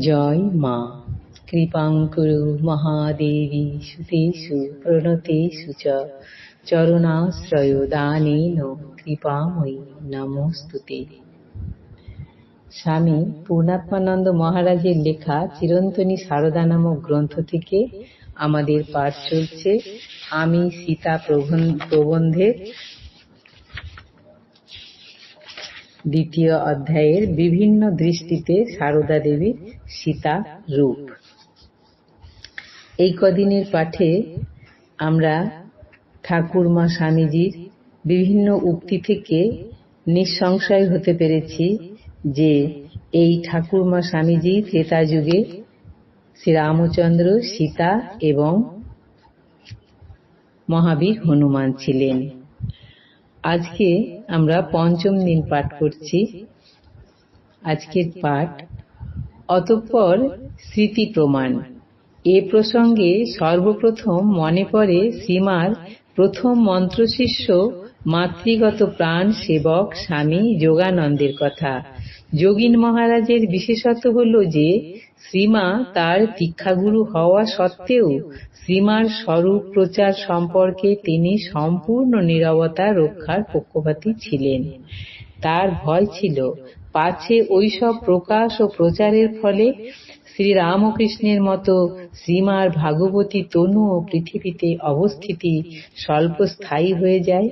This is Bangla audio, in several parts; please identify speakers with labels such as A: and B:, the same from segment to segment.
A: জয় মা। কৃপাঙ্কুরু মহাদেবী, সুতেষু, প্রণতেষু চ। চরণাশ্রয় দানেন, কৃপাময়ী, নমস্তুতে। স্বামী পূর্ণাত্মানন্দ মহারাজের লেখা চিরন্তনী সারদা নামক গ্রন্থ থেকে আমাদের পাঠ চলছে। আমি সীতা প্রবন্ধের দ্বিতীয় অধ্যায়ের বিভিন্ন দৃষ্টিতে সারদা দেবীর সীতা রূপ। এই কদিনের পাঠে আমরা ঠাকুরমা স্বামীজির বিভিন্ন উক্তি থেকে নিঃসংশয় হতে পেরেছি যে এই ঠাকুরমা স্বামীজি ত্রেতা যুগে শ্রীরামচন্দ্র, সীতা এবং মহাবীর হনুমান ছিলেন। আজকে আমরা পঞ্চম দিন পাঠ করছি। আজকের পাঠ, অতঃপর স্মৃতি প্রমাণ। এ প্রসঙ্গে সর্বপ্রথম মনে পড়ে শ্রীমার প্রথম মন্ত্রশিষ্য, মাতৃগত প্রাণ সেবক স্বামী যোগানন্দের কথা। যোগীন মহারাজের বিশেষত্ব হল যে, শ্রীমা তার দীক্ষাগুরু হওয়া সত্ত্বেও শ্রীমার স্বরূপ প্রচার সম্পর্কে তিনি সম্পূর্ণ নিরবতা রক্ষার পক্ষপাতী ছিলেন। তার ভয় ছিল, পাছে ওইসব প্রকাশ ও প্রচারের ফলে শ্রীরামকৃষ্ণের মতো শ্রীমার ভাগবতী তনু ও পৃথিবীতে অবস্থিতি স্বল্পস্থায়ী হয়ে যায়।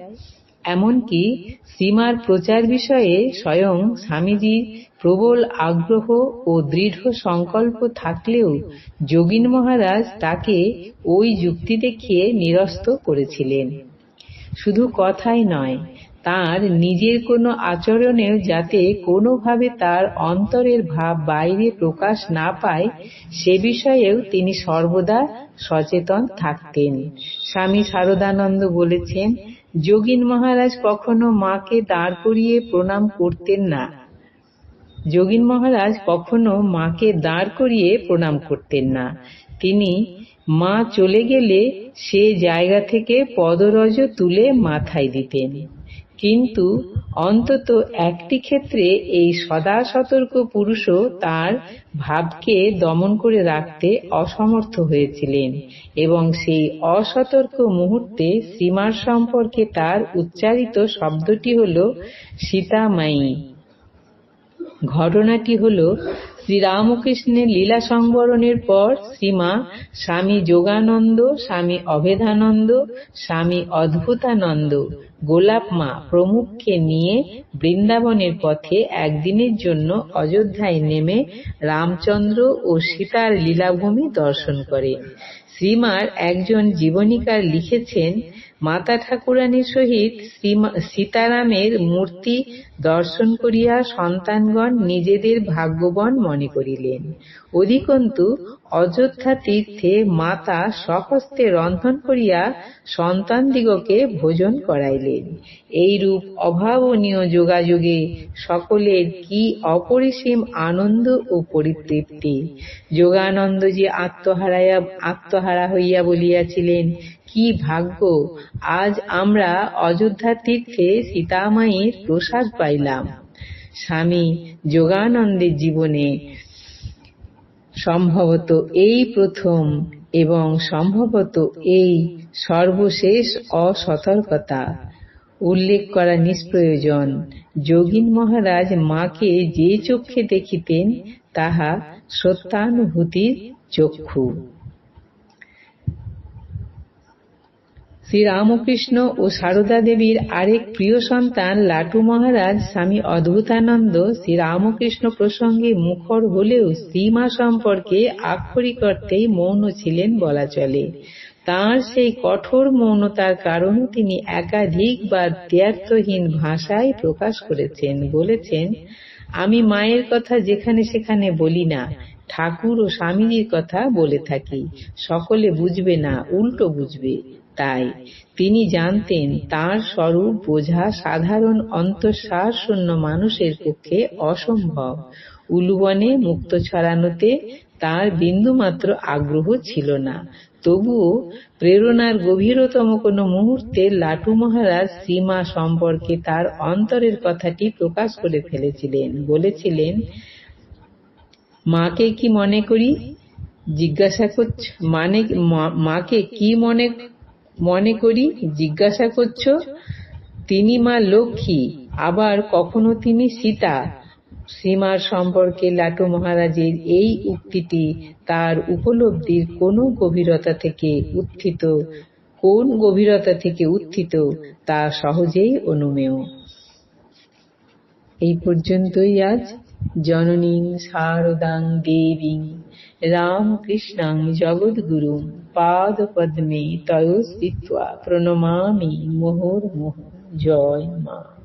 A: এমনকি সীমার প্রচার বিষয়ে স্বয়ং স্বামীজির প্রবল আগ্রহ ও দৃঢ় সংকল্প থাকলেও যোগীন মহারাজ তাকে ওই যুক্তি দেখিয়ে নিরস্ত করেছিলেন। শুধু কথাই নয়, তার নিজের কোনো আচরণেও যাতে কোনোভাবে তার অন্তরের ভাব বাইরে প্রকাশ না পায়, সে বিষয়েও তিনি সর্বদা সচেতন থাকতেন। স্বামী শারদানন্দ বলেছেন যোগীন মহারাজ কখনো মাকে দাঁড় করিয়ে প্রণাম করতেন না। যোগীন মহারাজ কখনো মাকে দাঁড় করিয়ে প্রণাম করতেন না। তিনি, মা চলে গেলে সে জায়গা থেকে পদরজ তুলে মাথায় দিতেন। কিন্তু অন্তত একটি ক্ষেত্রে এই সদা সতর্ক পুরুষও তার ভাবকে দমন করে রাখতে অসমর্থ হয়েছিলেন এবং সেই অসতর্ক মুহূর্তে সীমার সম্পর্কে তার উচ্চারিত শব্দটি হল সীতামায়ী ঘটনাটি হল শ্রীরামকৃষ্ণের লীলা সংবরণের পর শ্রীমা স্বামী যোগানন্দ, স্বামী অভেদানন্দ, স্বামী অদ্ভুতানন্দ, গোলাপ মা প্রমুখকে নিয়ে বৃন্দাবনের পথে একদিনের জন্য অযোধ্যায় নেমে রামচন্দ্র ও সীতার লীলাভূমি দর্শন করেন শ্রীমার একজন জীবনীকার লিখেছেন, মাতা ঠাকুরানীর সহিত সীতারামের মূর্তি দর্শন করিয়া সন্তানগণ নিজেদের ভাগ্যবান মনে করিলেন। অধিকন্তু, অযোধ্যা তীর্থে মাতা স্বহস্তে রন্ধন করিয়া সন্তানদিগকে ভোজন করাইলেন। এইরূপ অভাবনীয় যোগাযোগে সকলের কি অপরিসীম আনন্দ ও পরিতৃপ্তি। যোগানন্দ যে আত্মহারায়া, আত্মহারা হইয়া বলিয়াছিলেন, কি ভাগ্য! আজ আমরা অযোধ্যা তীর্থে সীতামায়ের প্রসাদ পাইলাম। স্বামী যোগানন্দের জীবনে সম্ভবত এই প্রথম এবং সম্ভবত এই সর্বশেষ অসতর্কতা। উল্লেখ করা নিষ্প্রয়োজন। যোগীন মহারাজ মাকে যে চক্ষে দেখিতেন, তাহা সত্যানুভূতির চক্ষু। শ্রীরামকৃষ্ণ ও সারদা দেবীর আরেক প্রিয় সন্তান লাটু মহারাজ স্বামী অদ্ভুতানন্দ শ্রীরামকৃষ্ণ প্রসঙ্গে মুখর হলেও শ্রীমা সম্পর্কে আক্ষরিক অর্থেই মৌন ছিলেন বলা চলে। তাঁর সেই কঠোর মৌনতার কারণে তিনি একাধিকবার দ্ব্যর্থহীন ভাষায় প্রকাশ করেছেন, বলেছেন, আমি মায়ের কথা যেখানে সেখানে বলি না, ঠাকুর ও স্বামীজির কথা বলে থাকি, সকলে বুঝবে না, উল্টো বুঝবে। তাই তিনি জানতেন তার স্বরূপ বোঝা সাধারণ অন্তঃসার শূন্য মানুষের পক্ষে অসম্ভব। উলুবনে মুক্ত ছড়ানোতে তার বিন্দুমাত্র আগ্রহ ছিল না। তবুও প্রেরণার গভীরতম কোনো মুহূর্তে লাটু মহারাজ সীমা সম্পর্কে তার অন্তরের কথাটি প্রকাশ করে ফেলেছিলেন। বলেছিলেন, মাকে কি মনে করি? জিজ্ঞাসা করছ মানে মাকে কি মনে মনে করি, জিজ্ঞাসা করছ, তিনি মা লক্ষ্মী, আবার কখনো তিনি সীতা। সীমার সম্পর্কে লাটু মহারাজের এই উক্তিটি তার উপলব্ধির কোন গভীরতা থেকে উত্থিত, কোন গভীরতা থেকে উত্থিত তা সহজেই অনুমেয়। এই পর্যন্তই আজ। জননীং শারদাং দেবীং। রামকৃষ্ণাং জগদ্গুরুং পাদপদ্মে তয়োস্থিত্বা প্রণমামি মুহুর্মুহু। জয় মা।